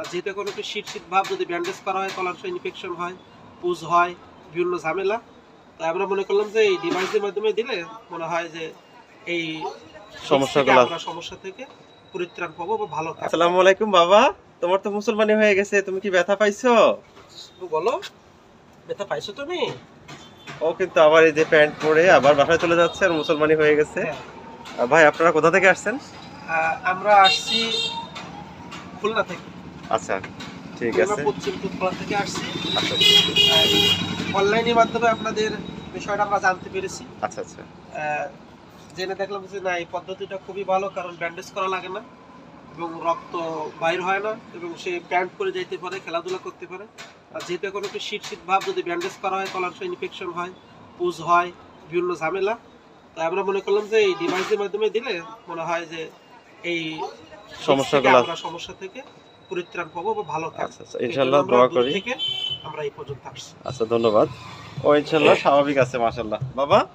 আর যেহেতু এখন একটু শীত শীত ভাব যদি ব্যান্ডেজ করা হয় কলার ইনফেকশন হয় পুজ হয় বিভিন্ন ঝামেলা তাই আমরা মনে করলাম যে এই ডিভাইসের মাধ্যমে দিলে মনে হয় যে এই সমস্যাগুলো- সমস্যা থেকে পরিত্রাণ পাবো বা ভালো আসসালামু আলাইকুম বাবা। তোমার তো মুসলমানি হয়ে গেছে তুমি কি ব্যথা পাইছো? বলো ব্যথা পাইছো তুমি? ও কিন্তু আবার এই যে প্যান্ট পরে আবার বাসায় চলে যাচ্ছে আর মুসলমানি হয়ে গেছে। হ্যাঁ। ভাই আপনারা কোথা থেকে আসছেন? আমরা আসছি খুলনা থেকে। আচ্ছা ঠিক আছে। পশ্চিম টুকরা থেকে আসছি। আচ্ছা। অনলাইনের মাধ্যমে আপনাদের বিষয়টা আমরা জানতে পেরেছি। আচ্ছা আচ্ছা। জেনে দেখলাম যে না এই পদ্ধতিটা খুবই ভালো কারণ ব্যান্ডেজ করা লাগে না এবং রক্ত বাইর হয় না এবং সে প্যান্ট করে যাইতে পারে খেলাধুলা করতে পারে। আর যেহেতু এখন একটু শীত শীত ভাব যদি ব্যান্ডেজ করা হয় কলার ইনফেকশন হয় পুজ হয় বিভিন্ন ঝামেলা তাই আমরা মনে করলাম যে এই ডিভাইসের মাধ্যমে দিলে মনে হয় যে এই সমস্যাগুলো- আমরা সমস্যা থেকে পরিত্রাণ পাবো বা ভালো আচ্ছা আচ্ছা ইনশাআল্লাহ দোয়া করি। থেকে আমরা এই পর্যন্ত আসছি। আচ্ছা ধন্যবাদ। ও ইনশাআল্লাহ স্বাভাবিক আছে মাশাআল্লাহ। বাবা?